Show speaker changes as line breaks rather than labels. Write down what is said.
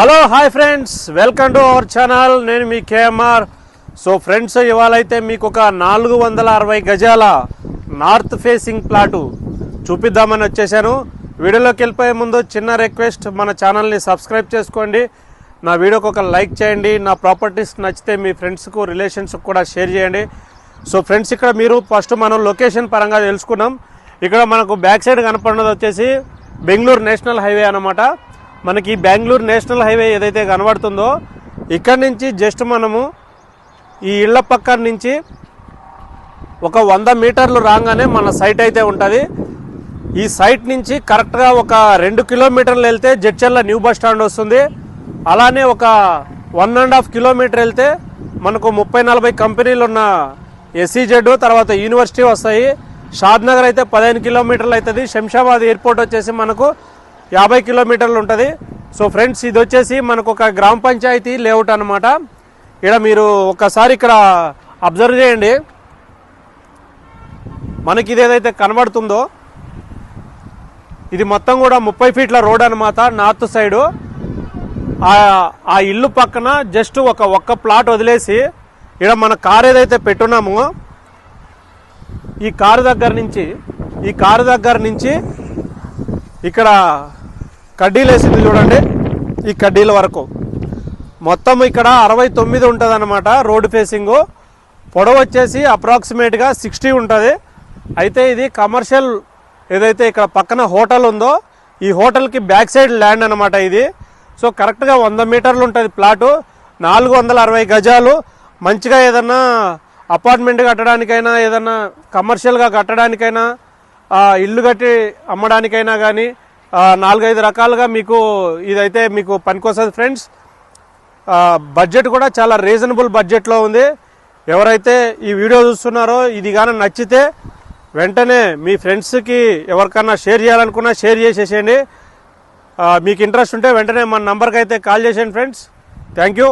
Hello hi friends welcome to our channel నేను మీ KMR so friends ఇవాళ అయితే మీకు ఒక నాలుగు వందల అరవై గజాల నార్త్ ఫేసింగ్ ప్లాటు చూపిద్దామని వచ్చేసాను. వీడియోలోకి వెళ్ళిపోయే ముందు చిన్న రిక్వెస్ట్ మన ఛానల్ని సబ్స్క్రైబ్ చేసుకోండి. నా వీడియోకి ఒక లైక్ చేయండి. నా ప్రాపర్టీస్ నచ్చితే మీ ఫ్రెండ్స్కు రిలేషన్స్కి కూడా షేర్ చేయండి. సో ఫ్రెండ్స్ ఇక్కడ మీరు ఫస్ట్ మనం లొకేషన్ పరంగా తెలుసుకున్నాం. ఇక్కడ మనకు బ్యాక్ సైడ్ కనపడినది వచ్చేసి బెంగళూరు నేషనల్ హైవే అనమాట మనకి బెంగళూరు నేషనల్ హైవే ఏదైతే కనబడుతుందో ఇక్కడ నుంచి జస్ట్ మనము ఈ ఇళ్ళ పక్కన నుంచి ఒక వంద మీటర్లు రాగానే మన సైట్ అయితే ఉంటుంది. ఈ సైట్ నుంచి కరెక్ట్గా ఒక రెండు కిలోమీటర్లు వెళ్తే జడ్చర్ల న్యూ బస్ స్టాండ్ వస్తుంది. అలానే ఒక వన్ అండ్ హాఫ్ కిలోమీటర్ వెళ్తే మనకు ముప్పై నలభై కంపెనీలు ఉన్న ఎస్సీజెడ్ తర్వాత యూనివర్సిటీ వస్తాయి. షాద్ నగర్ అయితే పదిహేను కిలోమీటర్లు అవుతుంది. శంషాబాద్ ఎయిర్పోర్ట్ వచ్చేసి మనకు యాభై కిలోమీటర్లు ఉంటుంది. సో ఫ్రెండ్స్ ఇది వచ్చేసి మనకు ఒక గ్రామ పంచాయతీ లేఅవుట్ అనమాట ఇక్కడ మీరు ఒకసారి ఇక్కడ అబ్జర్వ్ చేయండి. మనకి ఇది ఏదైతే కనబడుతుందో ఇది మొత్తం కూడా ముప్పై ఫీట్ల రోడ్ అనమాట నార్త్ సైడు. ఆ- ఆ ఇల్లు పక్కన జస్ట్ ఒక ఒక్క ప్లాట్ వదిలేసి ఇక్కడ మన కార్ ఏదైతే పెట్టున్నామో ఈ కారు దగ్గర నుంచి ఈ కారు దగ్గర నుంచి ఇక్కడ కడ్డీలు వేసింది చూడండి. ఈ కడ్డీల వరకు. మొత్తం ఇక్కడ అరవై తొమ్మిది ఉంటుంది అనమాట రోడ్డు ఫేసింగు. పొడవు వచ్చేసి అప్రాక్సిమేట్గా సిక్స్టీ ఉంటుంది. అయితే ఇది కమర్షియల్ ఏదైతే ఇక్కడ పక్కన హోటల్ ఉందో ఈ హోటల్కి బ్యాక్ సైడ్ ల్యాండ్ అనమాట ఇది. సో కరెక్ట్గా వంద మీటర్లు ఉంటుంది ప్లాటు. నాలుగు వందల అరవై గజాలు. మంచిగా ఏదన్నా అపార్ట్మెంట్ కట్టడానికైనా ఏదన్నా కమర్షియల్గా కట్టడానికైనా ఇల్లు కట్టి అమ్మడానికైనా కానీ నాలుగైదు రకాలుగా మీకు ఇదైతే మీకు పనికొస్తుంది ఫ్రెండ్స్. బడ్జెట్ కూడా చాలా రీజనబుల్ బడ్జెట్లో ఉంది. ఎవరైతే ఈ వీడియో చూస్తున్నారో ఇది కానీ నచ్చితే వెంటనే మీ ఫ్రెండ్స్కి ఎవరికన్నా షేర్ చేయాలనుకున్నా షేర్ చేసేసేయండి. మీకు ఇంట్రెస్ట్ ఉంటే వెంటనే మన నంబర్కి అయితే కాల్ చేసేయండి ఫ్రెండ్స్. Thank you.